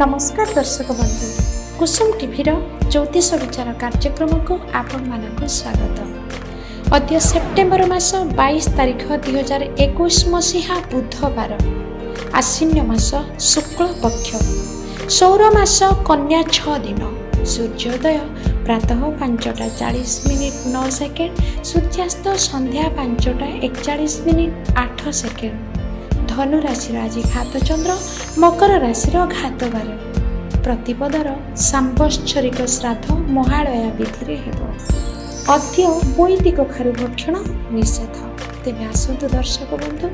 ନମସ୍କାର ଦର୍ଶକ ବନ୍ଧୁ କୁସୁମ ଟିଭିର ଜ୍ୟୋତିଷ ବିଚାର କାର୍ଯ୍ୟକ୍ରମକୁ ଆପଣମାନଙ୍କୁ ସ୍ୱାଗତ। ଅଦ୍ୟ ସେପ୍ଟେମ୍ବର ମାସ ବାଇଶ ତାରିଖ ଦୁଇହଜାର ଏକୋଇଶ ମସିହା ବୁଧବାର। ଆଶ୍ୱିନ୍ୟ ମାସ ଶୁକ୍ଳ ପକ୍ଷ। ସୌର ମାସ କନ୍ୟା ଛଅ ଦିନ। ସୂର୍ଯ୍ୟୋଦୟ ପ୍ରାତଃ ପାଞ୍ଚଟା ଚାଳିଶ ମିନିଟ୍ ନଅ ସେକେଣ୍ଡ। ସୂର୍ଯ୍ୟାସ୍ତ ସନ୍ଧ୍ୟା ପାଞ୍ଚଟା ଏକଚାଳିଶ ମିନିଟ୍ ଆଠ ସେକେଣ୍ଡ। ଧନୁ ରାଶିର ଆଜି ଘାତ ଚନ୍ଦ୍ର ମକର ରାଶିର ଘାତ ବାର ପ୍ରତିପଦର ସାମ୍ବତ୍ସରିକ ଶ୍ରାଦ୍ଧ ମହାଳୟା ବିଧିରେ ହେବ। ଅଦ୍ୟ ବୈଦିକ ଖାରୁ ଭକ୍ଷଣ ନିଷେଧ। ତେବେ ଆସନ୍ତୁ ଦର୍ଶକ ବନ୍ଧୁ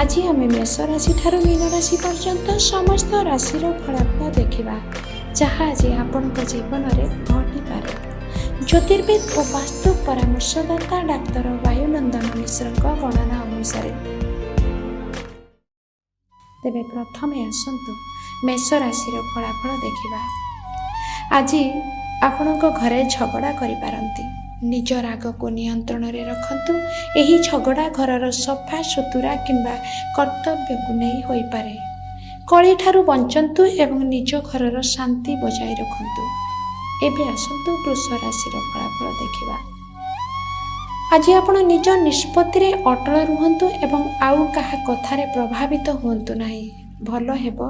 ଆଜି ଆମେ ମେଷ ରାଶିଠାରୁ ମୀନ ରାଶି ପର୍ଯ୍ୟନ୍ତ ସମସ୍ତ ରାଶିର ଫଳାଫଳ ଦେଖିବା ଯାହା ଆଜି ଆପଣଙ୍କ ଜୀବନରେ ଘଟିପାରେ। ଜ୍ୟୋତିର୍ବିଦ ଓ ବାସ୍ତୁ ପରାମର୍ଶଦାତା ଡାକ୍ତର ବାୟୁନନ୍ଦନ ମିଶ୍ରଙ୍କ ଗଣନା ଅନୁସାରେ ତେବେ ପ୍ରଥମେ ଆସନ୍ତୁ ମେଷ ରାଶିର ଫଳାଫଳ ଦେଖିବା। ଆଜି ଆପଣଙ୍କ ଘରେ ଝଗଡ଼ା କରିପାରନ୍ତି। ନିଜ ରାଗକୁ ନିୟନ୍ତ୍ରଣରେ ରଖନ୍ତୁ। ଏହି ଝଗଡ଼ା ଘରର ସଫା ସୁତୁରା କିମ୍ବା କର୍ତ୍ତବ୍ୟକୁ ନେଇ ହୋଇପାରେ। କଳିଠାରୁ ବଞ୍ଚନ୍ତୁ ଏବଂ ନିଜ ଘରର ଶାନ୍ତି ବଜାୟ ରଖନ୍ତୁ। ଏବେ ଆସନ୍ତୁ ବୃଷ ରାଶିର ଫଳାଫଳ ଦେଖିବା। ଆଜି ଆପଣ ନିଜ ନିଷ୍ପତ୍ତିରେ ଅଟଳ ରୁହନ୍ତୁ ଏବଂ ଆଉ କାହା କଥାରେ ପ୍ରଭାବିତ ହୁଅନ୍ତୁ ନାହିଁ। ଭଲ ହେବ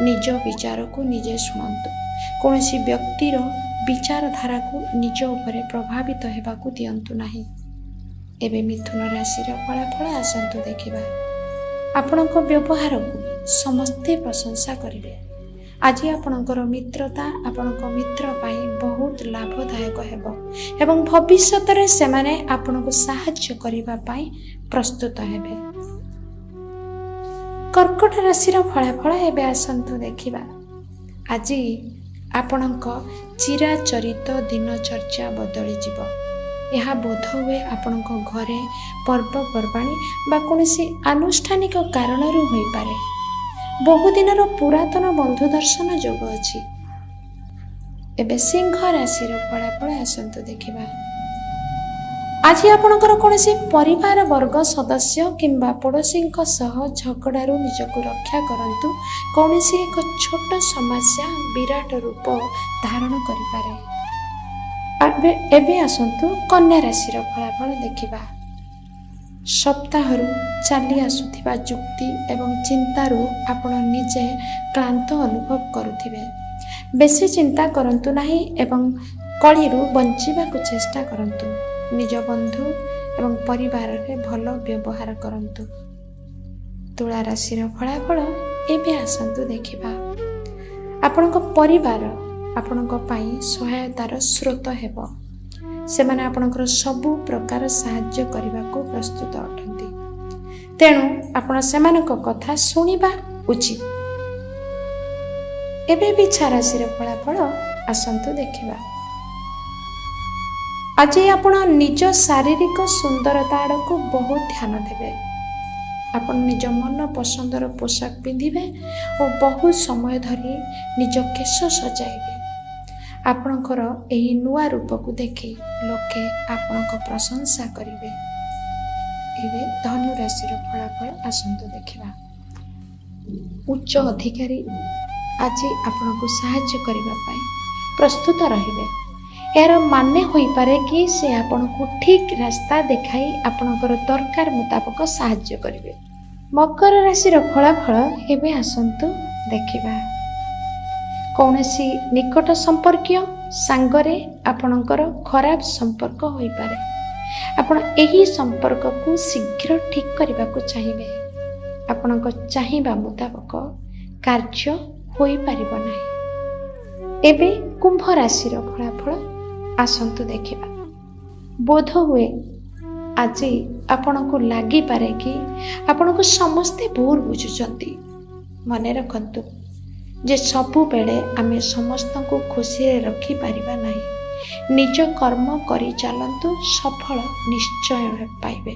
ନିଜ ବିଚାରକୁ ନିଜେ ଶୁଣନ୍ତୁ। କୌଣସି ବ୍ୟକ୍ତିର ବିଚାରଧାରାକୁ ନିଜ ଉପରେ ପ୍ରଭାବିତ ହେବାକୁ ଦିଅନ୍ତୁ ନାହିଁ। ଏବେ ମିଥୁନ ରାଶିର ଫଳାଫଳ ଆସନ୍ତୁ ଦେଖିବା। ଆପଣଙ୍କ ବ୍ୟବହାରକୁ ସମସ୍ତେ ପ୍ରଶଂସା କରିବେ। ଆଜି ଆପଣଙ୍କର ମିତ୍ରତା ଆପଣଙ୍କ ମିତ୍ର ପାଇଁ ବହୁତ ଲାଭଦାୟକ ହେବ ଏବଂ ଭବିଷ୍ୟତରେ ସେମାନେ ଆପଣଙ୍କୁ ସାହାଯ୍ୟ କରିବା ପାଇଁ ପ୍ରସ୍ତୁତ ହେବେ। କର୍କଟ ରାଶିର ଫଳାଫଳ ଏବେ ଆସନ୍ତୁ ଦେଖିବା। ଆଜି ଆପଣଙ୍କ ଚିରାଚରିତ ଦିନଚର୍ଯ୍ୟା ବଦଳିଯିବ। ଏହା ବୋଧହୁଏ ଆପଣଙ୍କ ଘରେ ପର୍ବପର୍ବାଣି ବା କୌଣସି ଆନୁଷ୍ଠାନିକ କାରଣରୁ ହୋଇପାରେ। ବହୁଦିନର ପୁରାତନ ବନ୍ଧୁ ଦର୍ଶନ ଯୋଗ ଅଛି। ଏବେ ସିଂହ ରାଶିର ଫଳାଫଳ ଆସନ୍ତୁ ଦେଖିବା। ଆଜି ଆପଣଙ୍କର କୌଣସି ପରିବାର ବର୍ଗ ସଦସ୍ୟ କିମ୍ବା ପଡ଼ୋଶୀଙ୍କ ସହ ଝଗଡ଼ାରୁ ନିଜକୁ ରକ୍ଷା କରନ୍ତୁ। କୌଣସି ଏକ ଛୋଟ ସମସ୍ୟା ବିରାଟ ରୂପ ଧାରଣ କରିପାରେ। ଏବେ ଆସନ୍ତୁ କନ୍ୟା ରାଶିର ଫଳାଫଳ ଦେଖିବା। ସପ୍ତାହରୁ ଚାଲି ଆସୁଥିବା ଯୁକ୍ତି ଏବଂ ଚିନ୍ତାରୁ ଆପଣ ନିଜେ କ୍ଳାନ୍ତ ଅନୁଭବ କରୁଥିବେ। ବେଶୀ ଚିନ୍ତା କରନ୍ତୁ ନାହିଁ ଏବଂ କଳିରୁ ବଞ୍ଚିବାକୁ ଚେଷ୍ଟା କରନ୍ତୁ। ନିଜ ବନ୍ଧୁ ଏବଂ ପରିବାରରେ ଭଲ ବ୍ୟବହାର କରନ୍ତୁ। ତୁଳା ରାଶିର ଫଳାଫଳ ଏବେ ଆସନ୍ତୁ ଦେଖିବା। ଆପଣଙ୍କ ପରିବାର ଆପଣଙ୍କ ପାଇଁ ସହାୟତାର ସ୍ରୋତ ହେବ। ସେମାନେ ଆପଣଙ୍କର ସବୁ ପ୍ରକାର ସାହାଯ୍ୟ କରିବାକୁ ପ୍ରସ୍ତୁତ ଅଟନ୍ତି। ତେଣୁ ଆପଣ ସେମାନଙ୍କ କଥା ଶୁଣିବା ଉଚିତ। ଏବେ ବିଛା ରାଶିର ଫଳାଫଳ ଆସନ୍ତୁ ଦେଖିବା। ଆଜି ଆପଣ ନିଜ ଶାରୀରିକ ସୁନ୍ଦରତା ଆଡ଼କୁ ବହୁତ ଧ୍ୟାନ ଦେବେ। ଆପଣ ନିଜ ମନ ପସନ୍ଦର ପୋଷାକ ପିନ୍ଧିବେ ଓ ବହୁତ ସମୟ ଧରି ନିଜ କେଶ ସଜାଇବେ। ଆପଣଙ୍କର ଏହି ନୂଆ ରୂପକୁ ଦେଖି ଲୋକେ ଆପଣଙ୍କ ପ୍ରଶଂସା କରିବେ। ଏବେ ଧନୁ ରାଶିର ଫଳାଫଳ ଆସନ୍ତୁ ଦେଖିବା। ଉଚ୍ଚ ଅଧିକାରୀ ଆଜି ଆପଣଙ୍କୁ ସାହାଯ୍ୟ କରିବା ପାଇଁ ପ୍ରସ୍ତୁତ ରହିବେ। ଏହାର ମାନେ ହୋଇପାରେ କି ସେ ଆପଣଙ୍କୁ ଠିକ୍ ରାସ୍ତା ଦେଖାଇ ଆପଣଙ୍କର ଦରକାର ମୁତାବକ ସାହାଯ୍ୟ କରିବେ। ମକର ରାଶିର ଫଳାଫଳ ଏବେ ଆସନ୍ତୁ ଦେଖିବା। କୌଣସି ନିକଟ ସମ୍ପର୍କୀୟ ସାଙ୍ଗରେ ଆପଣଙ୍କର ଖରାପ ସମ୍ପର୍କ ହୋଇପାରେ। ଆପଣ ଏହି ସମ୍ପର୍କକୁ ଶୀଘ୍ର ଠିକ୍ କରିବାକୁ ଚାହିଁବେ। ଆପଣଙ୍କ ଚାହିଁବା ମୁତାବକ କାର୍ଯ୍ୟ ହୋଇପାରିବ ନାହିଁ। ଏବେ କୁମ୍ଭ ରାଶିର ଫଳାଫଳ ଆସନ୍ତୁ ଦେଖିବା। ବୋଧ ହୁଏ ଆଜି ଆପଣଙ୍କୁ ଲାଗିପାରେ କି ଆପଣଙ୍କୁ ସମସ୍ତେ ଭୁଲ ବୁଝୁଛନ୍ତି। ମନେ ରଖନ୍ତୁ ଯେ ସବୁବେଳେ ଆମେ ସମସ୍ତଙ୍କୁ ଖୁସିରେ ରଖିପାରିବା ନାହିଁ। ନିଜ କର୍ମ କରି ଚାଲନ୍ତୁ ସଫଳ ନିଶ୍ଚୟ ପାଇବେ।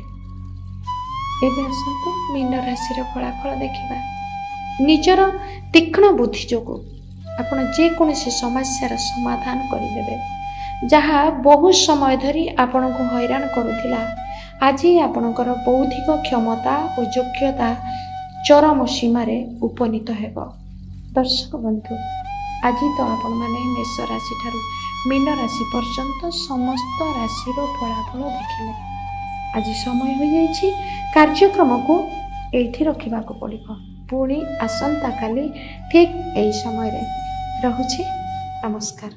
ଏବେ ଆସନ୍ତୁ ମୀନ ରାଶିର ଫଳାଫଳ ଦେଖିବା। ନିଜର ତୀକ୍ଷ୍ଣ ବୁଦ୍ଧି ଯୋଗୁଁ ଆପଣ ଯେକୌଣସି ସମସ୍ୟାର ସମାଧାନ କରିଦେବେ। ଯାହା ବହୁତ ସମୟ ଧରି ଆପଣଙ୍କୁ ହଇରାଣ କରୁଥିଲା। ଆଜି ଆପଣଙ୍କର ବୌଦ୍ଧିକ କ୍ଷମତା ଓ ଯୋଗ୍ୟତା ଚରମ ସୀମାରେ ଉପନୀତ ହେବ। ଦର୍ଶକ ବନ୍ଧୁ ଆଜି ତ ଆପଣମାନେ ମେଷ ରାଶି ଠାରୁ ମୀନ ରାଶି ପର୍ଯ୍ୟନ୍ତ ସମସ୍ତ ରାଶିର ଫଳାଫଳ ଦେଖିଲେ। ଆଜି ସମୟ ହୋଇଯାଇଛି କାର୍ଯ୍ୟକ୍ରମକୁ ଏଇଠି ରଖିବାକୁ ପଡ଼ିବ। ପୁଣି ଆସନ୍ତାକାଲି ଠିକ୍ ଏହି ସମୟରେ। ରହୁଛି। ନମସ୍କାର।